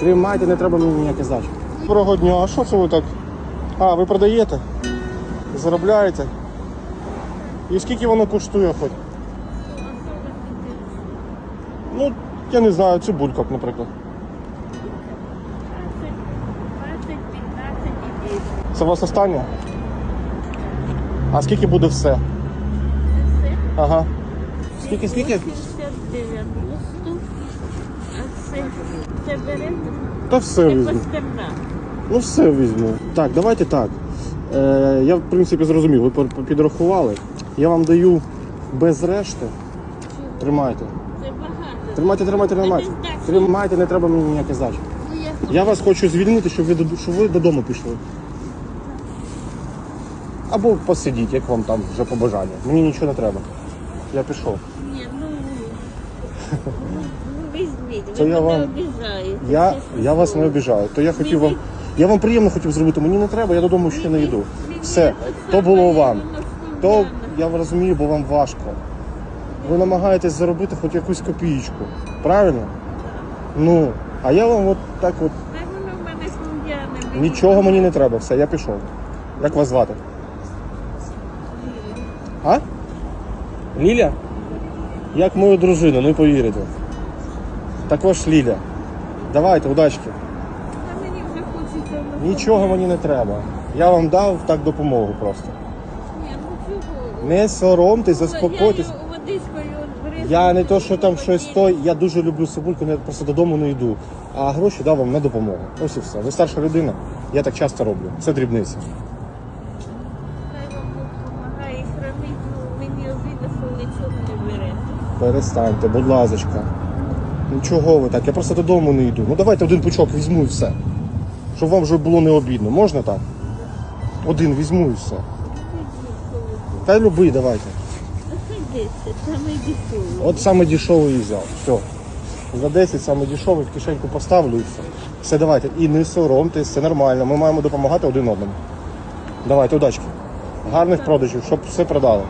Тримайте, не треба мені ніякі здачі. Доброго дня, а що це ви так? А, ви продаєте? Заробляєте? І скільки воно коштує хоч? Ну, я не знаю, цибулька, наприклад. 20, 15 і 10. Це у вас останнє? А скільки буде все? Це все. Ага. Скільки, скільки? 80, 90. Берете? Та все Це візьму. Ну все візьму. Так, давайте так. Е, я в принципі зрозумів, ви пор- підрахували. Я вам даю без решти. Тримайте. Це багато. Тримайте, тримайте, тримайте. Без здачі. Тримайте, не треба мені ніякі здачі. Ну, я Я вас хочу звільнити, щоб ви, дод- щоб ви додому пішли. Або посидіть, як вам там вже по бажанню. Мені нічого не треба. Я пішов. Ні, ну, ну, ну ви я мене вам- обіжаєте. Я, чесне я вас не слово. обіжаю. То я хотів вам. Я вам приємно хотів зробити, мені не треба, я додому ще не йду. Все, то було вам. То я розумію, бо вам важко. Ви намагаєтесь заробити хоч якусь копієчку. Правильно? Ну, а я вам от так от Та воно в мене слугяне. нічого мені не треба, все, я пішов. Як вас звати? А? Ліля? Як мою дружину, не повірите. Також Ліля. Давайте, удачки. Та мені вже хочеться. Нічого мені не треба. Я вам дав так допомогу просто. Ні, ну чого? Не соромтесь, заспокойтесь. Я водичкою бризкаю. Я не то, що там щось той, я дуже люблю цибульку, я просто додому не йду. А гроші дав вам на допомогу. Ось і все. Ви старша людина, я так часто роблю. Це дрібниця. Хай вам Бог допомагає і хранить, ну, мені обідно, що ви нічого не берете. Перестаньте, будь ласочка. Ну чого ви так? Я просто додому не йду. Ну давайте один пучок візьму і все. Щоб вам вже було не обідно. Можна так? Один візьму і все. Та й любий, давайте. Хай 10, саме дешеве. От саме дешевий і взяв. Все. За 10 саме дешевий в кишеньку поставлю і все. Все, давайте. І не соромтесь, це нормально. Ми маємо допомагати один одному. Давайте, удачки. Гарних продажів, щоб все продали.